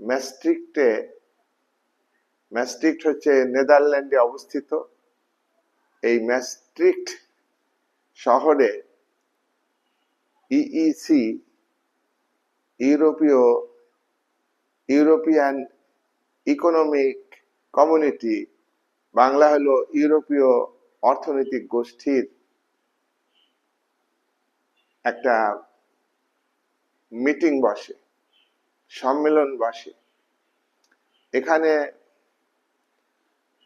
ম্যাস্ট্রিক্টে ম্যাস্ট্রিক্ট হচ্ছে নেদারল্যান্ডে অবস্থিত। এই ম্যাস্ট্রিক্ট শহরে ইইসি ইউরোপীয়, ইউরোপিয়ান ইকোনমিক কমিউনিটি, বাংলা হলো ইউরোপীয় অর্থনৈতিক গোষ্ঠীর একটা মিটিং বসে। সম্মেলন বসে এখানে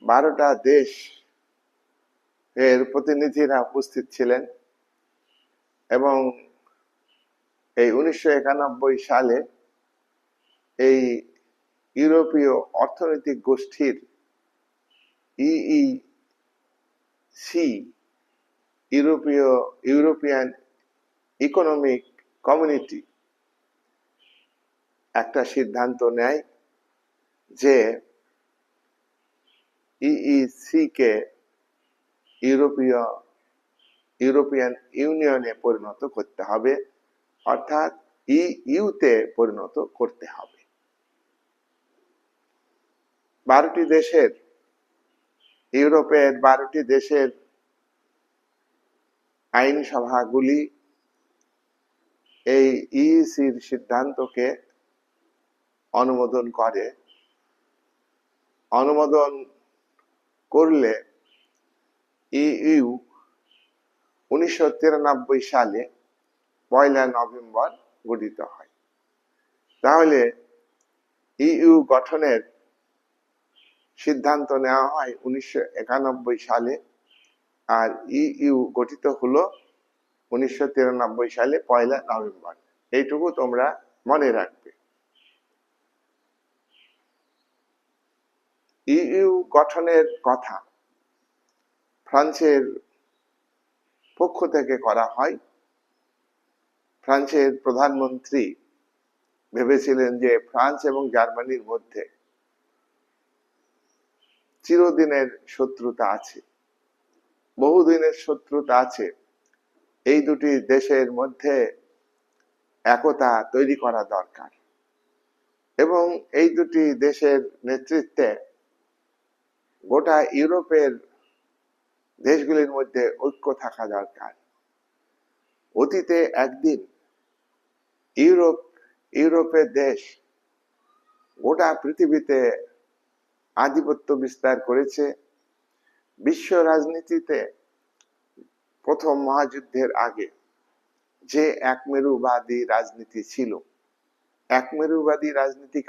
বারোটা দেশ এর প্রতিনিধিরা উপস্থিত ছিলেন এবং এই উনিশশো একানব্বই সালে এই ইউরোপীয় অর্থনৈতিক গোষ্ঠীর ইই সি, ইউরোপীয়, ইউরোপিয়ান ইকোনমিক কমিউনিটি সিদ্ধান্ত নেয় যে ইইসি কে ইউরোপীয়, ইউরোপিয়ান ইউনিয়নে পরিণত করতে হবে, অর্থাৎ ইইউতে পরিণত করতে হবে। বারোটি দেশের, ইউরোপের বারোটি দেশের আইনসভাগুলি এই ইইসির সিদ্ধান্তকে অনুমোদন করে। অনুমোদন করলে ইইউ উনিশশো সালে পয়লা নভেম্বর গঠিত হয়। তাহলে ইইউ গঠনের সিদ্ধান্ত নেওয়া হয় উনিশশো একানব্বই সালে আর ইইউ গঠিত হলো উনিশশো তিরানব্বই সালে পয়লা নভেম্বর। এইটুকু তোমরা মনে রাখবে। ইইউ গঠনের কথা ফ্রান্সের পক্ষ থেকে করা হয়। ফ্রান্সের প্রধানমন্ত্রী ভেবেছিলেন যে ফ্রান্স এবং জার্মানির মধ্যে চিরদিনের শত্রুতা আছে। বহুদিনের শত্রুতা আছে। এই দুটি দেশের মধ্যে একতা তৈরি করা দরকার এবং এই দুটি দেশের নেতৃত্বে গোটা ইউরোপের দেশগুলির মধ্যে ঐক্য থাকা দরকার। অতীতে একদিন ইউরোপ, ইউরোপের দেশ গোটা পৃথিবীতে আধিপত্য বিস্তার করেছে। বিশ্ব রাজনীতিতে প্রথম মহাযুদ্ধের আগে যে একমেরুবাদী রাজনীতি ছিল, একমেরুবাদী রাজনীতি